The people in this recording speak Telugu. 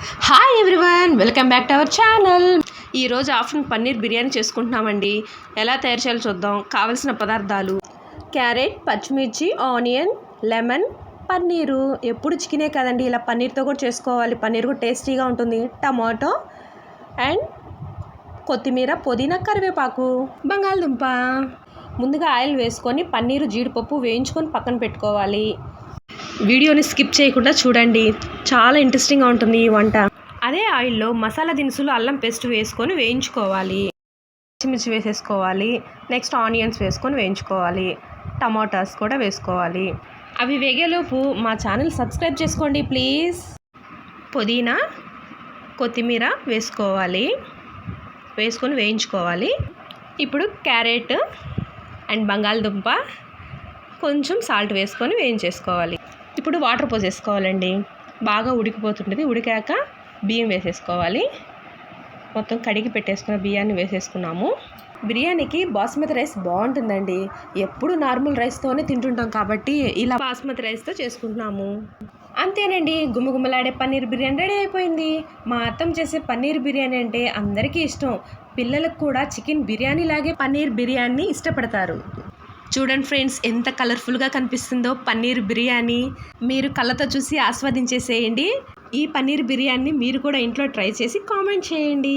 Hi everyone welcome back to our channel ఈరోజు ఆఫ్టర్నూన్ పన్నీర్ బిర్యానీ చేసుకుంటున్నామండి. ఎలా తయారు చేయాలో చూద్దాం. కావలసిన పదార్థాలు. క్యారెట్ పచ్చిమిర్చి ఆనియన్ లెమన్ పన్నీరు. ఎప్పుడు చికెనే కదండి ఇలా పన్నీర్తో కూడా చేసుకోవాలి. పన్నీర్ కూడా టేస్టీగా ఉంటుంది. టమాటో అండ్ కొత్తిమీర పుదీనా కరివేపాకు. బంగాళదుంప. ముందుగా ఆయిల్ వేసుకొని పన్నీరు జీడిపప్పు వేయించుకొని పక్కన పెట్టుకోవాలి. వీడియోని స్కిప్ చేయకుండా చూడండి. చాలా ఇంట్రెస్టింగ్గా ఉంటుంది ఈ వంట. అదే ఆయిల్లో మసాలా దినుసులు అల్లం పేస్ట్ వేసుకొని వేయించుకోవాలి. పచ్చిమిర్చి వేసేసుకోవాలి. నెక్స్ట్ ఆనియన్స్ వేసుకొని వేయించుకోవాలి. టమాటాస్ కూడా వేసుకోవాలి. అవి వేగేలోపు మా ఛానల్ సబ్స్క్రైబ్ చేసుకోండి ప్లీజ్. పుదీనా కొత్తిమీర వేసుకోవాలి. వేసుకొని వేయించుకోవాలి. ఇప్పుడు క్యారెట్ అండ్ బంగాళదుంప కొంచెం సాల్ట్ వేసుకొని వేయించేసుకోవాలి. ఇప్పుడు వాటర్ పోసేసుకోవాలండి. బాగా ఉడికిపోతుంటుంది. ఉడికాక బియ్యం వేసేసుకోవాలి. మొత్తం కడిగి పెట్టేసుకున్న బియ్యాన్ని వేసేసుకున్నాము. బిర్యానీకి బాస్మతి రైస్ బాగుంటుందండి. ఎప్పుడు నార్మల్ రైస్తోనే తింటుంటాం కాబట్టి ఇలా బాస్మతి రైస్తో చేసుకుంటున్నాము. అంతేనండి. గుమగుమలాడే పన్నీర్ బిర్యానీ రెడీ అయిపోయింది. మా అత్తం చేసే పన్నీర్ బిర్యానీ అంటే అందరికీ ఇష్టం. పిల్లలకు కూడా చికెన్ బిర్యానీ లాగే పన్నీర్ బిర్యానీ ఇష్టపడతారు. చూడండి ఫ్రెండ్స్ ఎంత కలర్ఫుల్గా కనిపిస్తుందో పన్నీర్ బిర్యానీ. మీరు కళ్ళతో చూసి ఆస్వాదించేసేయండి. ఈ పన్నీర్ బిర్యానీ మీరు కూడా ఇంట్లో ట్రై చేసి కామెంట్ చేయండి.